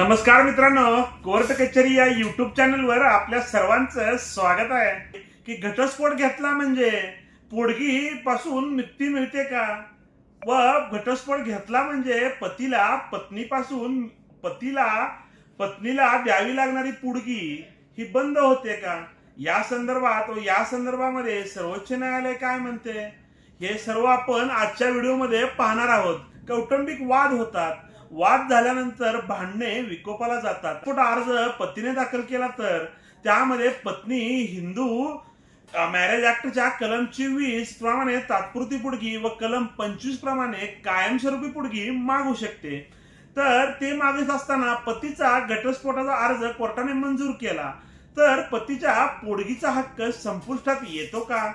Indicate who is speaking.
Speaker 1: नमस्कार मित्रांनो कोर्ट कचेरी या युट्यूब चॅनलवर आपल्या सर्वांचं स्वागत आहे. की घटस्फोट घेतला म्हणजे पोडगी पासून मुक्ती मिळते का? व घटस्फोट घेतला म्हणजे पतीला पत्नीपासून पतीला पत्नीला द्यावी लागणारी पुडगी ही बंद होते का? या संदर्भात व या संदर्भामध्ये सर्वोच्च न्यायालय काय म्हणते? हे सर्व आपण आजच्या व्हिडिओमध्ये पाहणार आहोत. कौटुंबिक वाद होतात. वाद झाल्यानंतर भांडणे विकोपाला जातात. कुठं अर्ज पतीने दाखल केला तर त्यामध्ये पत्नी हिंदू मॅरेज ऍक्टच्या कलम चोवीस प्रमाणे तात्पुरती पुडगी व कलम पंचवीस प्रमाणे कायमस्वरूपी पुडगी मागू शकते. तर ते मागत असताना पतीचा घटस्फोटाचा अर्ज कोर्टाने मंजूर केला. तर पतीच्या पोडगीचा हक्क संपुष्टात येतो का?